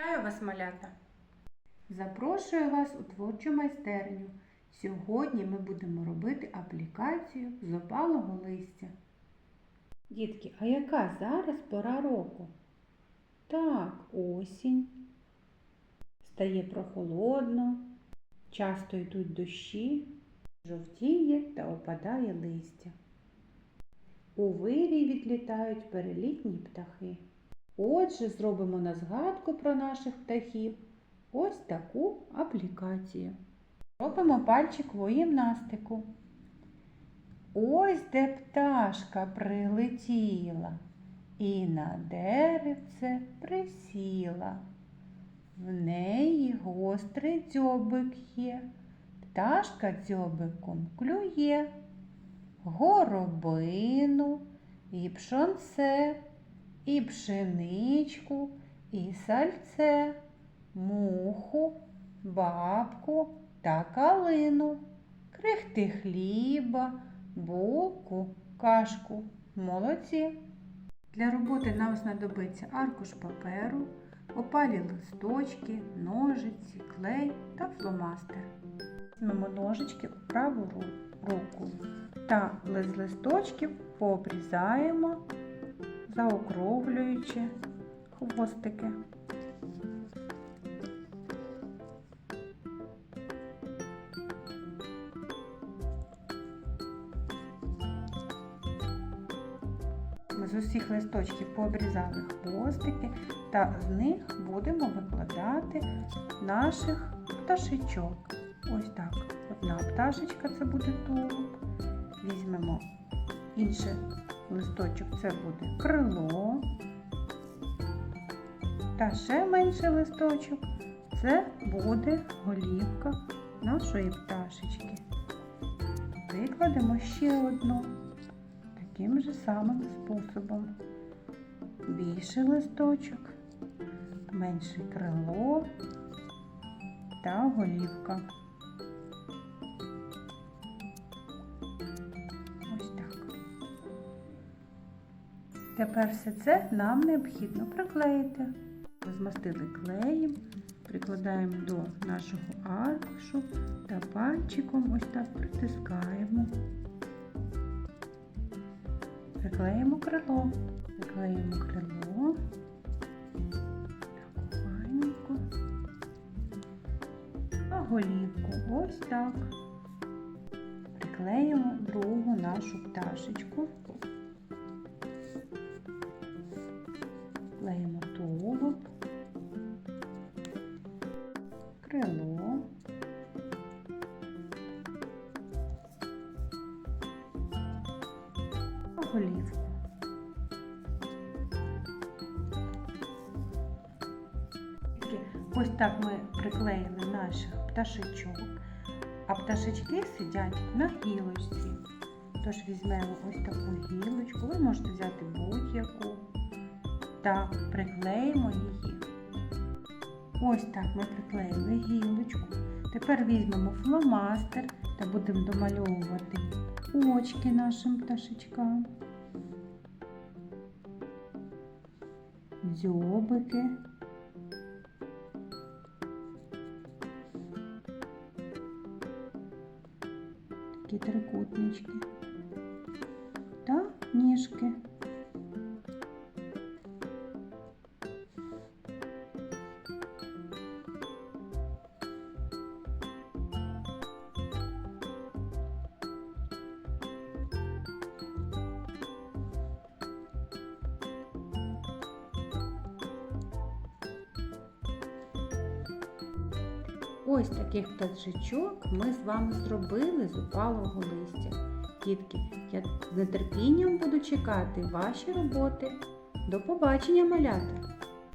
Вітаю вас, малята! Запрошую вас у творчу майстерню. Сьогодні ми будемо робити аплікацію з опалого листя. Дітки, а яка зараз пора року? Так, осінь. Стає прохолодно, часто йдуть дощі, жовтіє та опадає листя. У вирій відлітають перелітні птахи. Отже, зробимо на згадку про наших птахів ось таку аплікацію. Робимо пальчикову гімнастику. Ось де пташка прилетіла і на деревце присіла. В неї гострий дзьобик є. Пташка дзьобиком клює. Горобину і пшонце і пшеничку, і сальце, муху, бабку та калину, крихти хліба, булку, кашку. Молодці. Для роботи нам знадобиться аркуш паперу, опалі листочки, ножиці, клей та фломастер. Візьмемо ножички у праву руку та з листочків пообрізаємо заокруглюючи хвостики. Ми з усіх листочків пообрізали хвостики та з них будемо викладати наших пташечок. Ось так. Одна пташечка це буде тулуб. Візьмемо інше листочок це буде крило. Та ще менший листочок це буде голівка нашої пташечки. Викладемо ще одну таким же самим способом. Більший листочок, менше крило та голівка. Тепер все це нам необхідно приклеїти. Змастили клеєм, прикладаємо до нашого аркушу та пальчиком ось так притискаємо. Приклеїмо крило. Приклеїмо крило. Голівку ось так. Приклеїмо другу нашу пташечку. Клеїмо тулуб, крило, голівку. Ось так ми приклеїли наших пташечок, а пташечки сидять на гілочці. Тож візьмемо ось таку гілочку, ви можете взяти будь-яку та приклеїмо її. Ось так ми приклеїли гілочку. Тепер візьмемо фломастер та будемо домальовувати очки нашим пташечкам, дзьобики. Такі трикутнички Ось таких пташечок ми з вами зробили з опалого листя. Дітки, я з нетерпінням буду чекати ваші роботи. До побачення, малята!